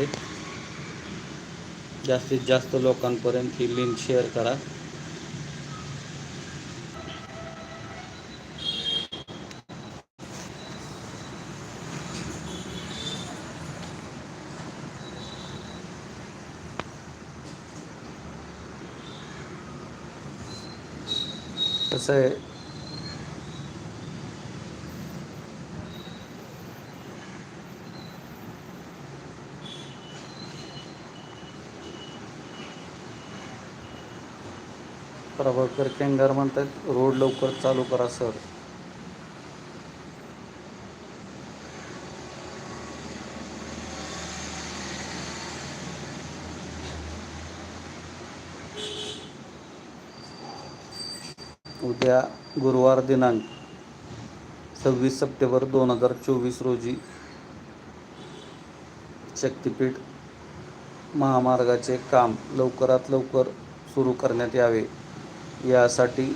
आहेत. जास्तीत जास्त लोकांपर्यंत ही लिंक शेअर करा. कसं आहे. प्रभाकर केंगार म्हणतात रोड लवकर चालू करा सर. उद्या गुरुवार दिनांक सव्वीस सप्टेंबर दोन हजार चोवीस रोजी शक्तिपीठ महामार्गाचे काम लवकरात लवकर सुरू करण्यात यावे. यासाठी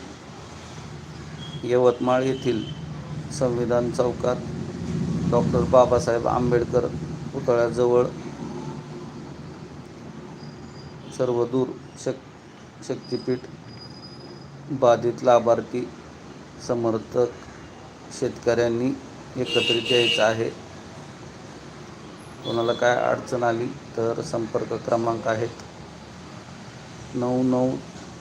यवतमाळ येथील संविधान चौकात डॉक्टर बाबासाहेब आंबेडकर पुतळ्याजवळ सर्वदूर शक शक्तिपीठ बाधित लाभार्थी समर्थक शेतकऱ्यांनी एकत्रित यायचं आहे. कोणाला काय अडचण आली तर संपर्क क्रमांक आहेत नऊ नऊ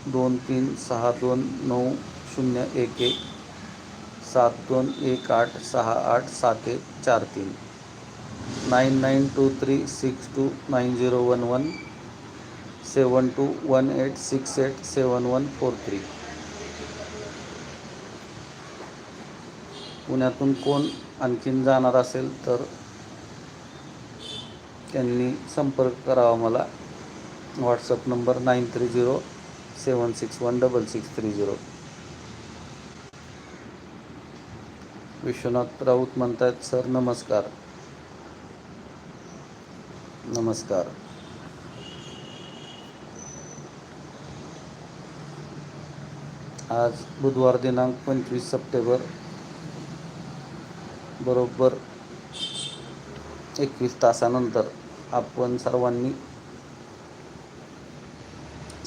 दोन तीन सहा दोन नऊ शून्य एक एक सात दोन एक आठ सहा आठ सात एक चार तीन. Nine nine two three six two nine zero one one seven two one eight six eight seven one four three. पुण्यातून कोण आणखीन जाणार असेल तर त्यांनी संपर्क करावा मला. WhatsApp number nine three zero seven six one double six three zero. Vishwanath Raut म्हणतात सर नमस्कार. नमस्कार. आज बुधवार दिनांक पंचवीस सप्टेंबर बरोबर एकवीस तासानंतर आपण सर्वांनी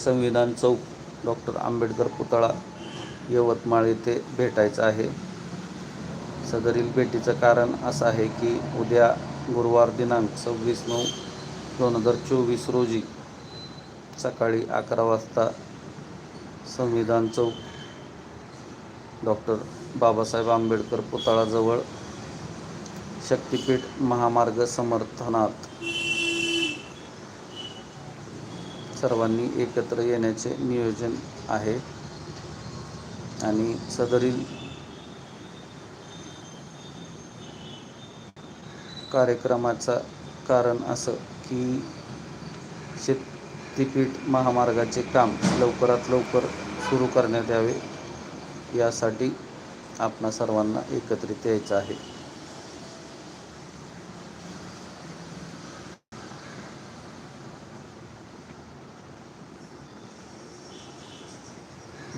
संविधान चौक डॉक्टर आंबेडकर पुतळा यवतमाळ येथे भेटायचं आहे. सदरील भेटीचं कारण असं आहे की उद्या गुरुवार दिनांक सव्वीस नऊ दोन हजार चोवीस रोजी सकाळी अकरा वाजता संविधान चौक डॉक्टर बाबासाहेब आंबेडकर पुतळाजवळ शक्तिपीठ महामार्ग समर्थनात सर्वांनी एकत्र येण्याचे नियोजन आहे. आणि सदरील कार्यक्रमाचं कारण असं की शेतीपीठ महामार्गाचे काम लवकरात लवकर सुरू करण्यात यावे यासाठी आपणा सर्वांना एकत्रित यायचं आहे.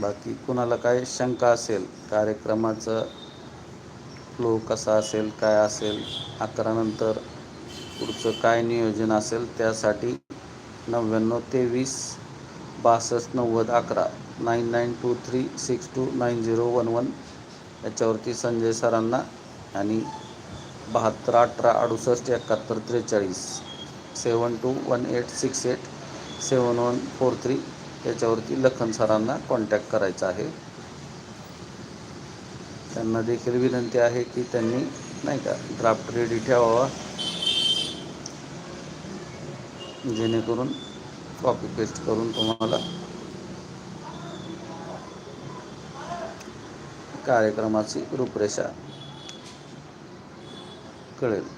बाकी कुणाला काय शंका असेल कार्यक्रमाचं फ्लो कसा असेल काय असेल अकरानंतर पुढचं काय नियोजन असेल त्यासाठी नव्याण्णव तेवीस बासष्ट नव्वद अकरा nine nine two three six two nine zero one one याच्यावरती संजय सरांना आणि बहात्तर अठरा अडुसष्ट एकाहत्तर त्रेचाळीस seven two one eight six eight seven one four three याच्यावरती लखन सरांना कॉन्टॅक्ट करायचा आहे. त्यांना देखील विनंती आहे की त्यांनी नाही का ड्राफ्ट रेडी ठेवावा. जेणेकरून कॉपी पेस्ट करून तुम्हाला कार्यक्रमाची रूपरेषा कळेल.